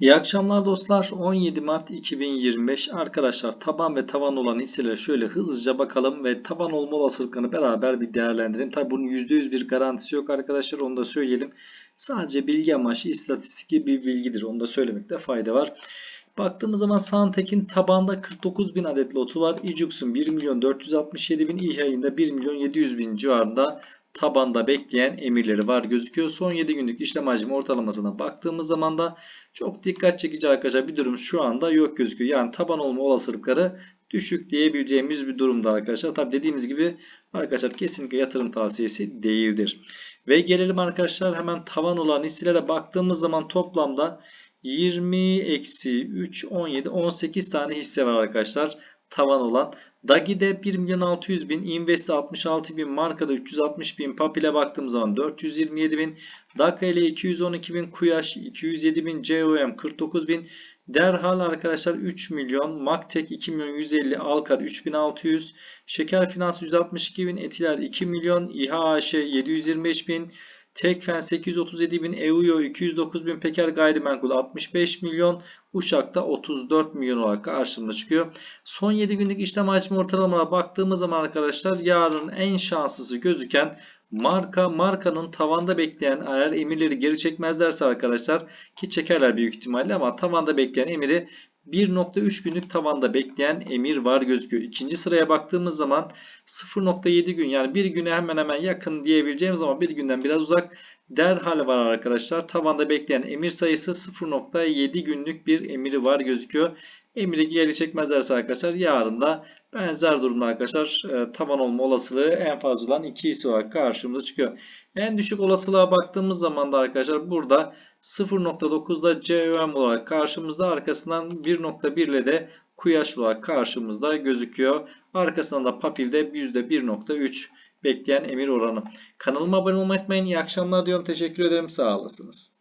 İyi akşamlar dostlar. 17 Mart 2025 arkadaşlar taban ve tavan olan hisselere şöyle hızlıca bakalım ve taban olma olasılıklarını beraber bir değerlendirelim. Tabi bunun %100 bir garantisi yok arkadaşlar onu da söyleyelim. Sadece bilgi amaçlı istatistik bir bilgidir onu da söylemekte fayda var. Baktığımız zaman Santek'in tabanda 49 bin adet lotu var. İcux'un 1 milyon 467 bin, İHA'nın da 1 milyon 700 bin civarında tabanda bekleyen emirleri var gözüküyor. Son 7 günlük işlem hacmi ortalamasına baktığımız zaman da çok dikkat çekici arkadaşlar bir durum şu anda yok gözüküyor. Yani taban olma olasılıkları düşük diyebileceğimiz bir durumda arkadaşlar. Tabi dediğimiz gibi arkadaşlar kesinlikle yatırım tavsiyesi değildir. Ve gelelim arkadaşlar hemen tavan olan hisselere baktığımız zaman toplamda 20 eksi 3 17 18 tane hisse var arkadaşlar tavan olan. Dagi'de 1 milyon 600 bin, Invest'te 66 bin, markada 360 bin, Papil'e baktığımız zaman 427 bin, Daka ile 212 bin, Kuyaş 207 bin, COM 49 bin, Derhal arkadaşlar 3 milyon, Maktek 2 milyon 150, Alkar 3600, Şeker Finans 162 bin, Etiler 2 milyon, İHAŞ 725 bin, Tekfen 837 bin, EUYO 209 bin, Peker Gayrimenkul 65 milyon, Uşak'ta 34 milyon olarak karşımıza çıkıyor. Son 7 günlük işlem hacmi ortalamalarına baktığımız zaman arkadaşlar yarın en şanslısı gözüken marka markanın tavanda bekleyen eğer emirleri geri çekmezlerse arkadaşlar ki çekerler büyük ihtimalle ama tavanda bekleyen emiri 1.3 günlük tavanda bekleyen emir var gözüküyor. İkinci sıraya baktığımız zaman 0.7 gün yani bir güne hemen hemen yakın diyebileceğimiz ama bir günden biraz uzak derhal var arkadaşlar. Tavanda bekleyen emir sayısı 0.7 günlük bir emiri var gözüküyor. Emiri geri çekmezlerse arkadaşlar yarın da benzer durumda arkadaşlar e, tavan olma olasılığı en fazla olan 2 hisse olarak karşımıza çıkıyor. En düşük olasılığa baktığımız zaman da arkadaşlar burada 0.9'da COM olarak karşımızda arkasından 1.1 ile de Kuyaş olarak karşımızda gözüküyor. Arkasından da Papil'de %1.3 bekleyen emir oranı. Kanalıma abone olmayı unutmayın. İyi akşamlar diyorum. Teşekkür ederim. Sağ olasınız.